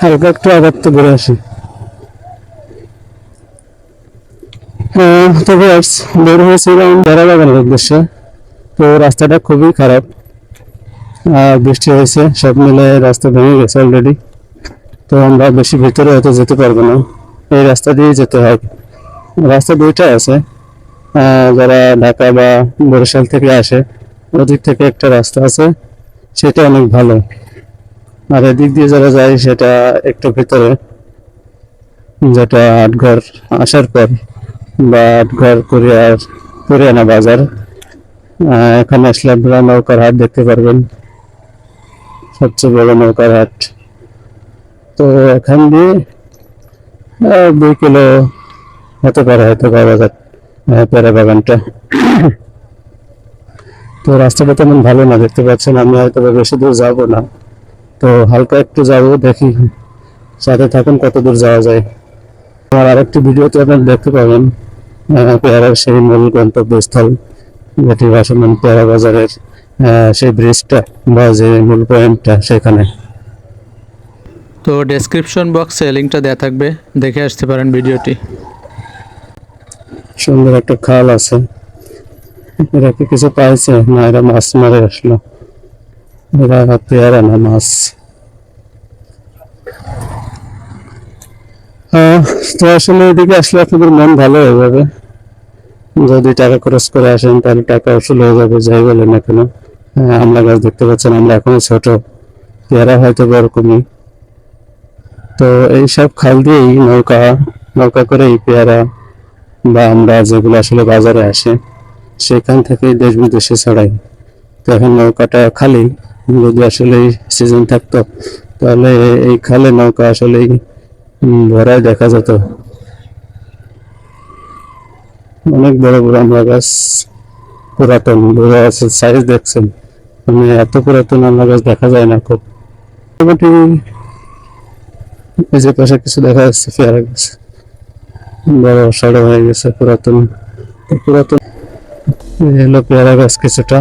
হালকা একটু আঘাত তো ঘুরে আসি। তবে আজ বের হয়েছিলাম বেড়া উদ্দেশ্যে। তো রাস্তাটা খুবই খারাপ। বৃষ্টি হয়েছে, সব মিলে রাস্তা ভেঙে গেছে অলরেডি তো আমরা বেশি ভিতরে হয়তো যেতে পারব না। এই রাস্তা দিয়ে যেতে হয়। রাস্তা দুইটা আছে। যারা ঢাকা বা বরিশাল থেকে আসে, ওদিক থেকে একটা রাস্তা আছে, সেটা অনেক ভালো। আর এদিক দিয়ে যারা যায় সেটা একটু ভিতরে, যেটা আটঘর আসার পর বা আটঘর কোরিয়ার, কোরিয়ানা বাজার এখানে আসলে আপনারা নৌকার হাট দেখতে পারবেন। সবচেয়ে বড় নৌকার হাট। তো এখান দিয়ে দুই কিলো হতে পারে, হয়তো বাজার পেয়ারা বাগানটা। তো রাস্তাটা তেমন ভালো না, দেখতে পাচ্ছেন আমি হয়তো বেশি দূর যাব না। তো হালকা একটু যাব দেখি সাথে থাকুন কত দূর যাওয়া যায়। আমার আরেকটি ভিডিওতে আপনারা দেখতে পাবেন পেয়ারার সেই মূল গন্তব্যস্থল যেটি ভাসমান পেয়ারা বাজারের সেই ব্রিজটা বা যে মূল পয়েন্টটা সেখানে। তো ডেসক্রিপশন বক্সে লিঙ্কটা দেওয়া থাকবে দেখে আসতে পারেন ভিডিওটি। সুন্দর একটা খাল আছে এরা কি কিছু পাইছে না এরা মাছ মারে আসলো। এরা পেয়ারা না তো আসলে এদিকে আসলে আপনাদের মন ভালো হয়ে যাবে। যদি টাকা খরচ করে আসেন, তাহলে টাকা আসলে হয়ে যাবে, যাই বলেন আমরা গাছ দেখতে পাচ্ছেন, আমরা এখনও ছোট। পেয়ারা হয়তো তো এইসব খাল দিয়েই নৌকা নৌকা করে এই পেয়ারা, বা আমরা যেগুলো আসলে বাজারে আসে, সেখান থেকে দেশ বিদেশে ছড়াই। তো এখন নৌকাটা খালি। যদি আসলে সিজন থাকতো, তাহলে এই খালে নৌকা আসলে ভরায় দেখা যেত। অনেক বড় বড় আমরা গাছ, পুরাতন, বড় আছে সাইজ দেখছেন। মানে এত পুরাতন আমরা গাছ দেখা যায় না খুব। মোটামুটি এই যে পাশে কিছু দেখা যাচ্ছে, পেয়ারা গাছ। বড়, সড়ো হয়ে গেছে, পুরাতন। পুরাতন। হলো পেয়ারা গাছ কিছুটা।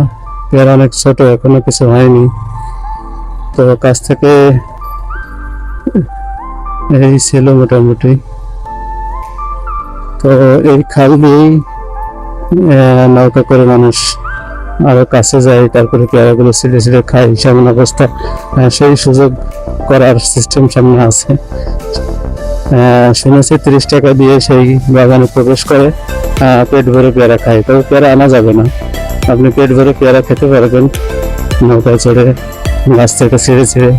পেয়ারা অনেক ছোট, এখনও কিছু হয়নি। তো কাছ থেকে এই ছিল মোটামুটি। তো এই খাল দিয়েই নৌকা করে মানুষ আরও কাছে যায়, তারপরে পেয়ারাগুলো ছিঁড়ে ছিঁড়ে খায়। সেমন অবস্থা সেই সুযোগ করার সিস্টেম সামনে আছে। শুনেছি তিরিশ টাকা দিয়ে সেই বাগানে প্রবেশ করে পেট ভরে পেয়ারা খায়। তবে পেয়ারা আনা যাবে না। আপনি পেট ভরে পেয়ারা খেতে পারবেন নৌকায় চড়ে। গাছ থেকে ছেড়ে ছেড়ে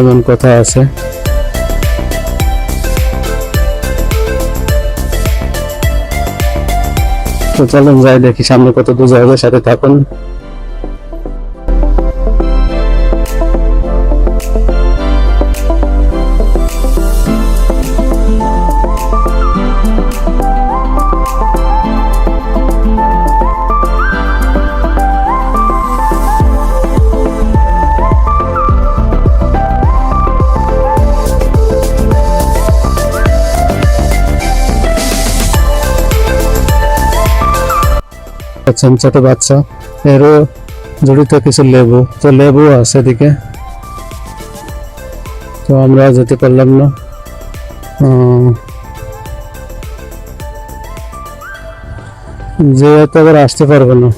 এমন কথা আছে। তো চলুন যাই দেখি সামনে কত দূর যাবে সাথে থাকুন। আচ্ছা ছোট বাচ্চা। এরও জড়িত কিছু লেবু। তো লেবু আছে এদিকে। তো আমরা যেতে পারলাম না। যে হয়তো আবার আসতে পারবে না।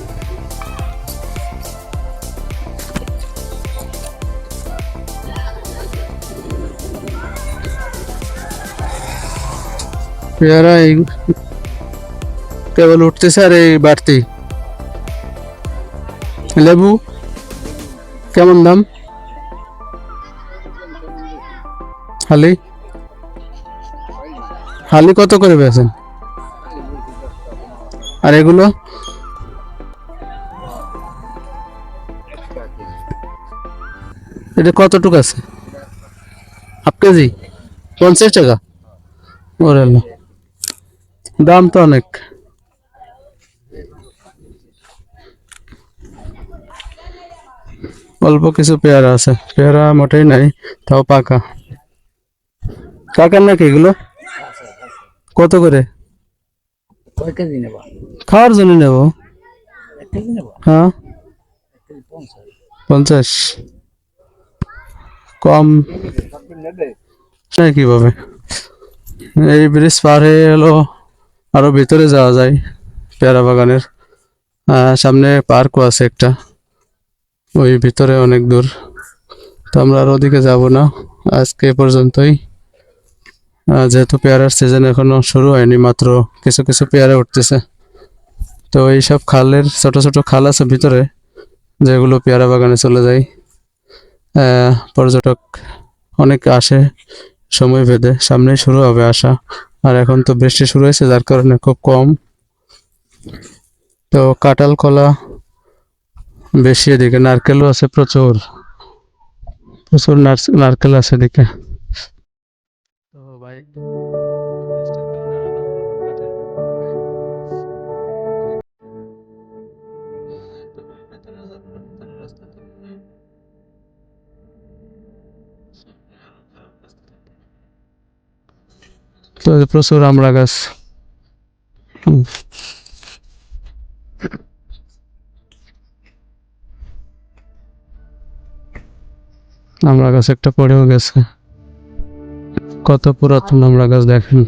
পেয়ারা এই কেবল উঠতেছে আর এই বাড়তি। লেবু, কেমন দাম? হালি? হালি কত করে বেছেন আর এগুলো? এটা কতটুকু আছে? Half KG? পঞ্চাশ টাকা। ওরে দাম তো অনেক। অল্প কিছু পেয়ারা আছে। পেয়ারা মোটেই নাই তাও পাকা। কাকার নাকি এগুলো? কত করে? খাওয়ার জন্য নেব। হ্যাঁ। পঞ্চাশ। কম। কীভাবে? এই ব্রিজ পার হয়ে এলো আরও ভিতরে যাওয়া যায় পেয়ারা বাগানের। সামনে পার্কও আছে একটা। ওই ভিতরে অনেক দূর। তো আমরা আর ওদিকে যাব না। আজকে পর্যন্তই। যেহেতু পেয়ারার সিজন এখনও শুরু হয়নি, মাত্র কিছু কিছু পেয়ারা উঠতেছে। তো এইসব খালের ছোট ছোট খাল আছে ভিতরে, যেগুলো পেয়ারা বাগানে চলে যায়। পর্যটক অনেক আসে, সময় ভেদে সামনেই শুরু হবে আসা আর এখন তো বৃষ্টি শুরু হয়েছে, যার কারণে খুব কম। তো কাঁঠাল কলা বেশি এদিকে নারকেলও আছে প্রচুর। প্রচুর নার- নারকেল আছে এদিকে। তো ভাই তো এই যে প্রচুর আমড়া গাছ। আমড়া গাছ একটা পড়েও গেছে। কত পুরাতন আমড়া গাছ দেখেন।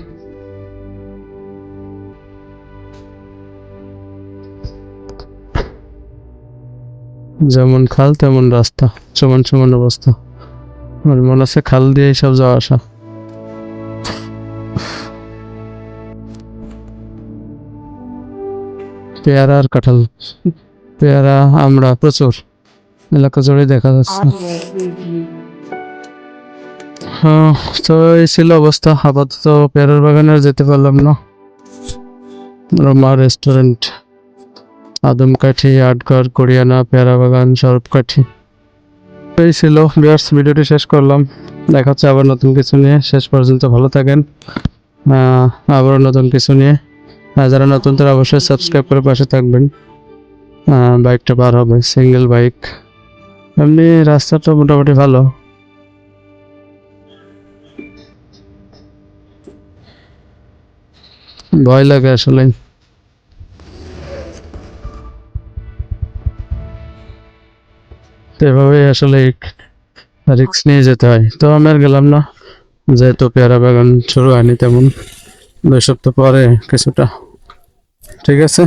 যেমন খাল, তেমন রাস্তা, সমান সমান অবস্থা। আমার মনে আছে খাল দিয়ে সব যাওয়া আসা। পেয়ারা আর কাঁঠাল। পেয়ারা, আমরা প্রচুর। এলাকা জুড়ে দেখা যাচ্ছে। হ্যাঁ তো এই ছিল অবস্থা। আপাতত পেয়ারার বাগানে যেতে পারলাম না। রমা রেস্টুরেন্ট আদমকাঠি আটঘর কোরিয়ানা পেয়ারা বাগান সরবকাঠি। এই ছিল বিয়ার্স ভিডিওটি শেষ করলাম। দেখা হচ্ছে আবার নতুন কিছু নিয়ে। শেষ পর্যন্ত ভালো থাকেন। আহ, আবারও নতুন কিছু নিয়ে। যারা নতুন তারা অবশ্যই সাবস্ক্রাইব করে পাশে থাকবেন। বাইকটা পার হবে। সিঙ্গেল বাইক এমনি রাস্তাটা মোটামুটি ভালো। ভয় লাগে আসলে। তো এভাবেই আসলে রিক্স নিয়ে যেতে হয়। তো আমি আর গেলাম না। যেহেতু পেয়ারা বাগান শুরু হয়নি তেমন। দুই সপ্তাহ পরে কিছুটা। ঠিক আছে?